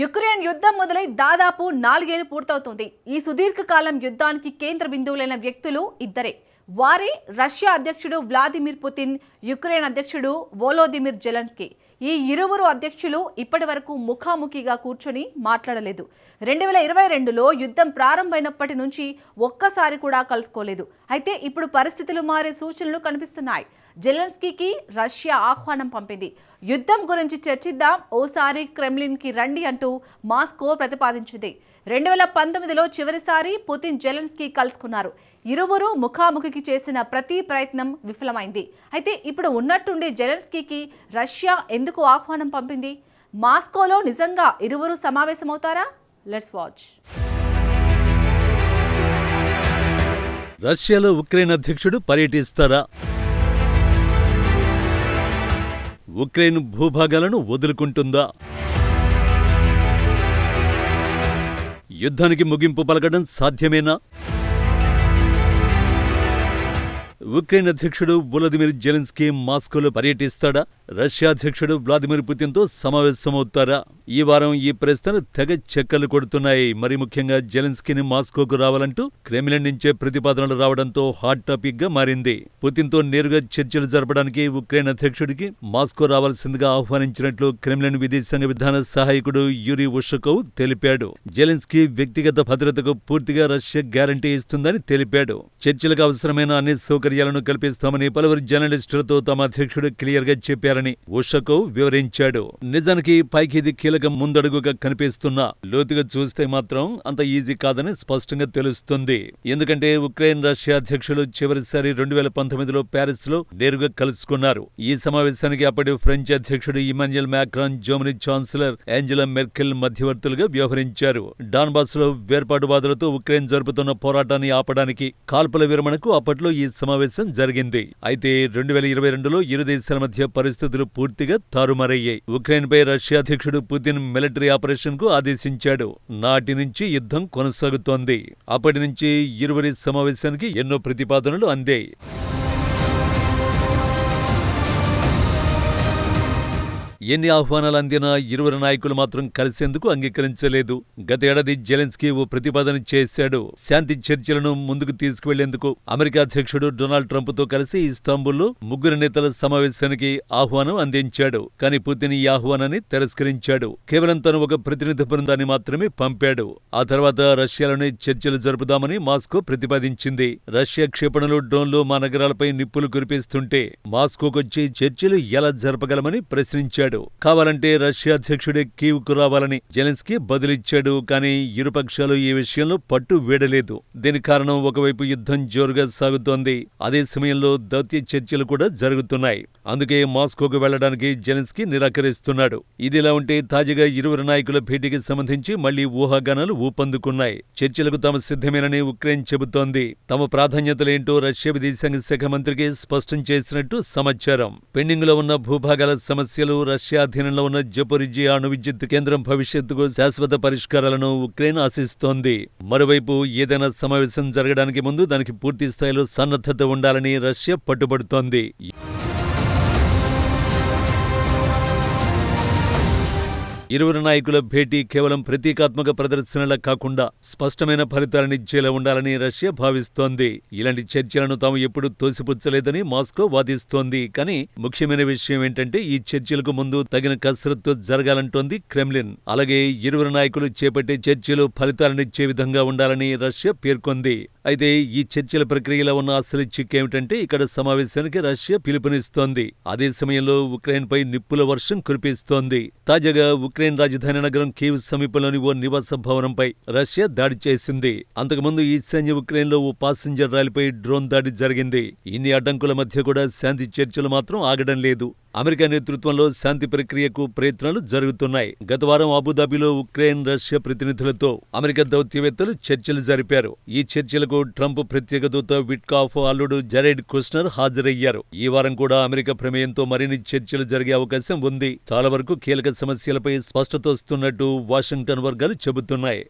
Ukraine యుద్ధం మొదలై దాదాపు నాలుగేళ్ళు పూర్తవుతుంది. ఈ సుదీర్ఘకాలం యుద్ధానికి కేంద్ర బిందువులైన వ్యక్తులు ఇద్దరే. వారే రష్యా అధ్యక్షుడు వ్లాదిమిర్ పుతిన్ యుక్రెయిన్ అధ్యక్షుడు వోలోదిమిర్ జెలెన్స్కీ. ఈ ఇరువురు అధ్యక్షులు ఇప్పటి వరకు ముఖాముఖిగా కూర్చొని మాట్లాడలేదు. రెండు వేల ఇరవై రెండులో యుద్ధం ప్రారంభమైనప్పటి నుంచి ఒక్కసారి కూడా కలుసుకోలేదు. అయితే ఇప్పుడు పరిస్థితులు మారే సూచనలు కనిపిస్తున్నాయి. జెలెన్స్కీకి రష్యా ఆహ్వానం పంపింది. యుద్ధం గురించి చర్చిద్దాం ఓసారి క్రెమ్లిన్కి రండి అంటూ మాస్కో ప్రతిపాదించింది. రెండు వేల పంతొమ్మిదిలో చివరిసారి పుతిన్ జెలెన్స్కీ కలుసుకున్నారు. ఇరువురు ముఖాముఖికి చేసిన ప్రతి ప్రయత్నం విఫలమైంది. అయితే ఇప్పుడు ఉన్నట్టుండి జెలెన్స్కీకి రష్యా ఎందుకు ఆహ్వానం పంపింది? మాస్కోలో నిజంగా ఇరువురు సమావేశమవుతారా? Let's watch. రష్యాలో ఉక్రెయిన్ అధ్యక్షుడు పర్యటిస్తారా? ఉక్రెయిన్ భూభాగాలను వదులుకుంటుందా? యుద్ధానికి ముగింపు పలకడం సాధ్యమేనా? ఉక్రెయిన్ అధ్యక్షుడు వొలదిమిర్ జెలెన్స్కీ మాస్కోలో పర్యటిస్తాడా? రష్యా అధ్యక్షుడు వ్లాదిమిర్ పుతిన్తో సమావేశమవుతారా? ఈ వారం ఈ ప్రశ్నలు తెగ చెక్కలు కొడుతున్నాయి. మరి ముఖ్యంగా జెలెన్స్కీని మాస్కోకు రావాలంటూ క్రెమ్లిన్ నుంచే ప్రతిపాదనలు రావడంతో హాట్ టాపిక్గా మారింది. పుతిన్తో నేరుగా చర్చలు జరపడానికి ఉక్రెయిన్ అధ్యక్షుడికి మాస్కో రావాల్సిందిగా ఆహ్వానించినట్లు క్రెమ్లిన్ విదేశాంగ విధాన సహాయకుడు యూరి ఉషకోవ్ తెలిపాడు. జెలెన్స్కీ వ్యక్తిగత భద్రతకు పూర్తిగా రష్యా గ్యారంటీ ఇస్తుందని తెలిపాడు. చర్చలకు అవసరమైన అన్ని సౌకర్యాలను కల్పిస్తామని పలువురు జర్నలిస్టులతో తమ అధ్యక్షుడు క్లియర్గా చెప్పారని ఉషకు వివరించాడు. నిజానికి పైకి ఇది కీలక ముందడుగుగా కనిపిస్తున్నా లోతుగా చూస్తే మాత్రం అంత ఈజీ కాదని స్పష్టంగా తెలుస్తుంది. ఎందుకంటే ఉక్రెయిన్ రష్యా అధ్యక్షులు చివరిసారి రెండు వేల పంతొమ్మిదిలో ప్యారిస్లో నేరుగా కలుసుకున్నారు. ఈ సమావేశానికి అప్పటి ఫ్రెంచ్ అధ్యక్షుడు Emmanuel Macron Germany chancellor Angela Merkel మధ్యవర్తులుగా వ్యవహరించారు. డాన్బాస్లో వేర్పాటువాదులతో ఉక్రెయిన్ జరుపుతున్న పోరాటాన్ని ఆపడానికి కాల్పుల విరమణకు అప్పట్లో ఈ సమావేశం జరిగింది. అయితే రెండు వేల ఇరవై రెండులో ఇరు దేశాల మధ్య పరిస్థితులు పూర్తిగా తారుమారయ్యాయి. ఉక్రెయిన్ పై రష్యా అధ్యక్షుడు పుతిన్ మిలిటరీ ఆపరేషన్కు ఆదేశించాడు. నాటి నుంచి యుద్ధం కొనసాగుతోంది. అప్పటి నుంచి ఇరువురి సమావేశానికి ఎన్నో ప్రతిపాదనలు అందాయి. ఎన్ని ఆహ్వానాలు అందినా ఇరువురు నాయకులు మాత్రం కలిసేందుకు అంగీకరించలేదు. గతేడాది జెలెన్స్కీ ఓ ప్రతిపాదన చేశాడు. శాంతి చర్చలను ముందుకు తీసుకువెళ్ళేందుకు అమెరికా అధ్యక్షుడు డొనాల్డ్ ట్రంప్తో కలిసి ఇస్తాంబుల్లో ముగ్గురు నేతల సమావేశానికి ఆహ్వానం అందించాడు. కానీ పుతిన్ ఈ ఆహ్వానాన్ని తిరస్కరించాడు. కేవలం తను ఒక ప్రతినిధి బృందాన్ని మాత్రమే పంపాడు. ఆ తర్వాత రష్యాలోనే చర్చలు జరుపుదామని మాస్కో ప్రతిపాదించింది. రష్యా క్షేపణలు డ్రోన్లు మా నగరాలపై నిప్పులు కురిపిస్తుంటే మాస్కోకొచ్చి చర్చలు ఎలా జరపగలమని ప్రశ్నించాడు. కావాలంటే రష్యా అధ్యక్షుడే కీవ్కు రావాలని జెలెన్స్కీ బదులిచ్చాడు కానీ ఇరుపక్షాలు ఈ విషయంలో పట్టు వీడలేదు. దీని కారణం ఒకవైపు యుద్ధం జోరుగా సాగుతోంది అదే సమయంలో దౌత్య చర్చలు కూడా జరుగుతున్నాయి. అందుకే మాస్కోకు వెళ్ళడానికి జెలెన్స్కీ నిరాకరిస్తున్నాడు. ఇదిలా ఉంటే తాజాగా ఇరువురు నాయకుల భేటీకి సంబంధించి మళ్ళీ ఊహాగానాలు ఊపందుకున్నాయి. చర్చలకు తాము సిద్ధమేనని ఉక్రెయిన్ చెబుతోంది. తమ ప్రాధాన్యతలేంటో రష్యా విదేశాంగ శాఖ మంత్రికి స్పష్టం చేసినట్టు సమాచారం. పెండింగ్లో ఉన్న భూభాగాల సమస్యలు రష్యా రష్యాధీనంలో ఉన్న జపరిజి అణు విద్యుత్ కేంద్రం భవిష్యత్తుకు శాశ్వత పరిష్కారాలను ఉక్రెయిన్ ఆశిస్తోంది. మరోవైపు ఏదైనా సమావేశం జరగడానికి ముందు దానికి పూర్తి స్థాయిలో సన్నద్ధత ఉండాలని రష్యా పట్టుబడుతోంది. ఇరువురు నాయకుల భేటీ కేవలం ప్రతీకాత్మక ప్రదర్శనలా కాకుండా స్పష్టమైన ఫలితాలనిచ్చేలా ఉండాలని రష్యా భావిస్తోంది. ఇలాంటి చర్చలను తాము ఎప్పుడూ తోసిపుచ్చలేదని మాస్కో వాదిస్తోంది. కానీ ముఖ్యమైన విషయం ఏంటంటే ఈ చర్చలకు ముందు తగిన కసరత్తు జరగాలంటోంది క్రెమ్లిన్. అలాగే ఇరువురు నాయకులు చేపట్టే చర్చలు ఫలితాలనిచ్చే విధంగా ఉండాలని రష్యా పేర్కొంది. అయితే ఈ చర్చల ప్రక్రియలో ఉన్న అసలు చిక్కేమిటంటే ఇక్కడ సమావేశానికి రష్యా పిలుపునిస్తోంది. అదే సమయంలో ఉక్రెయిన్ పై నిప్పుల వర్షం కురిపిస్తోంది. తాజాగా ఉక్రెయిన్ రాజధాని నగరం కీవ్ సమీపంలోని ఓ నివాస భవనంపై రష్యా దాడి చేసింది. అంతకుముందు ఈశాన్య ఉక్రెయిన్లో ఓ పాసింజర్ రైలుపై డ్రోన్ దాడి జరిగింది. ఇన్ని అడ్డంకుల మధ్య కూడా శాంతి చర్చలు మాత్రం ఆగడం లేదు. అమెరికా నేతృత్వంలో శాంతి ప్రక్రియకు ప్రయత్నాలు జరుగుతున్నాయి. గత వారం అబుదాబిలో ఉక్రెయిన్ రష్యా ప్రతినిధులతో అమెరికా దౌత్యవేత్తలు చర్చలు జరిపారు. ఈ చర్చలకు ట్రంప్ ప్రత్యేక దూత విట్కాఫ్ అల్లుడు జరెడ్ కుస్నర్ హాజరయ్యారు. ఈ వారం కూడా అమెరికా ప్రమేయంతో మరిన్ని చర్చలు జరిగే అవకాశం ఉంది. చాలా వరకు కీలక సమస్యలపై స్పష్టత వస్తున్నట్టు వాషింగ్టన్ వర్గాలు చెబుతున్నాయి.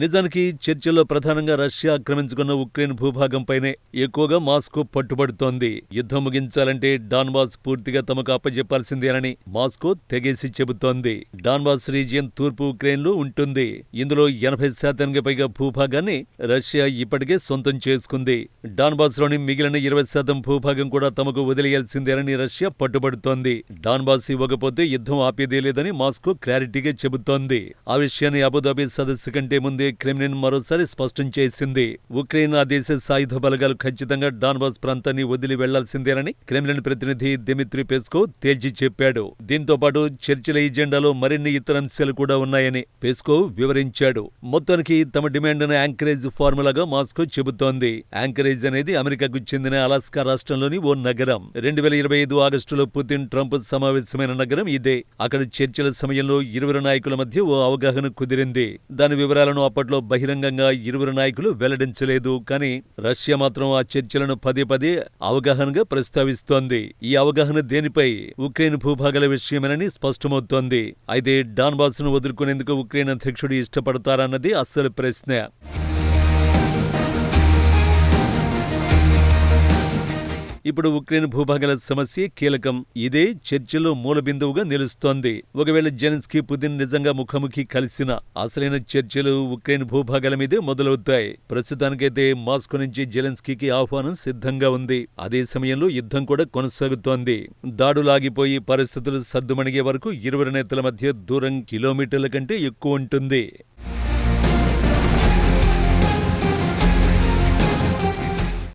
నిజానికి చర్చలో ప్రధానంగా రష్యా ఆక్రమించుకున్న ఉక్రెయిన్ భూభాగంపైనే ఎక్కువగా మాస్కో పట్టుబడుతోంది. యుద్ధం ముగించాలంటే డాన్బాస్ పూర్తిగా తమకు అప్పజెప్పాల్సిందేనని మాస్కో తెగేసి చెబుతోంది. డాన్బాస్ రీజియన్ తూర్పు ఉక్రెయిన్లో ఉంటుంది. ఇందులో ఎనభై శాతానికి పైగా భూభాగాన్ని రష్యా ఇప్పటికే సొంతం చేసుకుంది. డాన్బాస్లోని మిగిలిన ఇరవై శాతం భూభాగం కూడా తమకు వదిలేయాల్సిందేనని రష్యా పట్టుబడుతోంది. డాన్బాస్ ఇవ్వకపోతే యుద్ధం ఆపేదే లేదని మాస్కో క్లారిటీగా చెబుతోంది. ఆ విషయాన్ని అబుదాబి సదస్సు కంటే ముందే క్రెమ్లిన్ మరోసారి స్పష్టం చేసింది. ఉక్రెయిన్ ఆ దేశ సాయుధ బలగాలు ఖచ్చితంగా డాన్బాస్ ప్రాంతాన్ని వదిలి వెళ్ళాల్సిందేనని క్రెమ్లిన్ ప్రతినిధి దిమిత్రి పెస్కో తేల్చి చెప్పాడు. దీంతో పాటు చర్చల ఎజెండాలో మరిన్ని ఇతర అంశాలు కూడా ఉన్నాయని పెస్కో వివరించాడు. మొత్తానికి తమ డిమాండ్ను యాంకరేజ్ ఫార్ములాగా మాస్కో చెబుతోంది. యాంకరేజ్ అనేది అమెరికాకు చెందిన అలాస్కా రాష్ట్రంలోని ఓ నగరం. రెండు వేల ఇరవై ఐదు ఆగస్టులో పుతిన్ ట్రంప్ సమావేశమైన నగరం ఇదే. అక్కడ చర్చల సమయంలో ఇరువురు నాయకుల మధ్య ఓ అవగాహన కుదిరింది. దాని వివరాలను అప్పట్లో బహిరంగంగా ఇరువురు నాయకులు వెల్లడించలేదు కానీ రష్యా మాత్రం ఆ చర్చలను పదే పదే అవగాహనగా ప్రస్తావిస్తోంది. ఈ అవగాహన దేనిపై? ఉక్రెయిన్ భూభాగాల విషయమేనని స్పష్టమవుతోంది. అయితే డాన్బాస్ను వదులుకునేందుకు ఉక్రెయిన్ అధ్యక్షుడు ఇష్టపడతారన్నది అస్సలు ప్రశ్న. ఇప్పుడు ఉక్రెయిన్ భూభాగాల సమస్య కీలకం. ఇదే చర్చలో మూలబిందువుగా నిలుస్తోంది. ఒకవేళ జెలెన్స్కీ పుతిన్ నిజంగా ముఖాముఖి కలిసిన అసలైన చర్చలు ఉక్రెయిన్ భూభాగాల మీదే మొదలవుతాయి. ప్రస్తుతానికైతే మాస్కో నుంచి జెలెన్స్కీకి ఆహ్వానం సిద్ధంగా ఉంది. అదే సమయంలో యుద్ధం కూడా కొనసాగుతోంది. దాడులాగిపోయి పరిస్థితులు సర్దుమణిగే వరకు ఇరువురు నేతల మధ్య దూరం కిలోమీటర్ల కంటే ఎక్కువ ఉంటుంది.